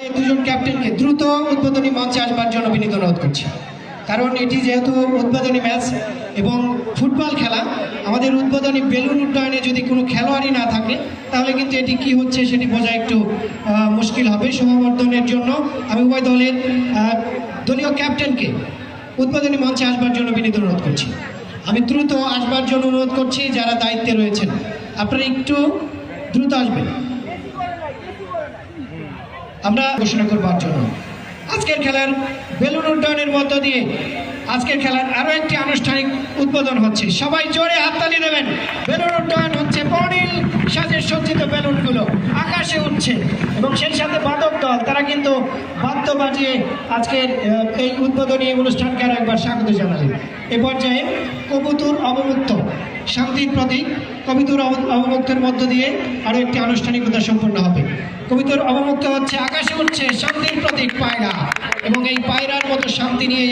দুজন ক্যাপ্টেনকে দ্রুত উদ্বোধনী মঞ্চে আসবার জন্য বিনীত অনুরোধ করছি। কারণ এটি যেহেতু উদ্বোধনী ম্যাচ এবং ফুটবল খেলা, আমাদের উদ্বোধনী বেলুন উড্ডয়নে যদি কোনো খেলোয়াড়ই না থাকে, তাহলে কিন্তু এটি কি হচ্ছে সেটি বোঝা একটু মুশকিল হবে। সমাবর্ধনের জন্য আমি উভয় দলের দলীয় ক্যাপ্টেনকে উদ্বোধনী মঞ্চে আসবার জন্য বিনীত অনুরোধ করছি। আমি দ্রুত আসবার জন্য অনুরোধ করছি, যারা দায়িত্বে রয়েছেন, আপনারা একটু দ্রুত আসবেন। আমরা ঘোষণা করবার জন্য আজকের খেলার বেলুন উড্ডয়নের মধ্য দিয়ে আজকের খেলার আরও একটি আনুষ্ঠানিক উদ্বোধন হচ্ছে। সবাই জোরে হাততালি দেবেন। বেলুন উড্ডয়ন হচ্ছে বর্ণিল সাজে সজ্জিত বেলুনগুলো। আকাশে উঠছে। এবং সেই সাথে বাদক দল, তারা কিন্তু বাদ্য বাজিয়ে আজকের এই উদ্বোধনী অনুষ্ঠানকে আরও একবার স্বাগত জানালেন। এ পর্যায়ে কবুতুর অবমুক্ত। শান্তির প্রতীক কবিতর অবমুক্তের মধ্য দিয়ে আরও একটি আনুষ্ঠানিকতা সম্পন্ন হবে। কবিতর অবমুক্ত হচ্ছে, আকাশে উঠছে শান্তির প্রতীক পায়রা। এবং এই পায়রার মতো শান্তি নিয়ে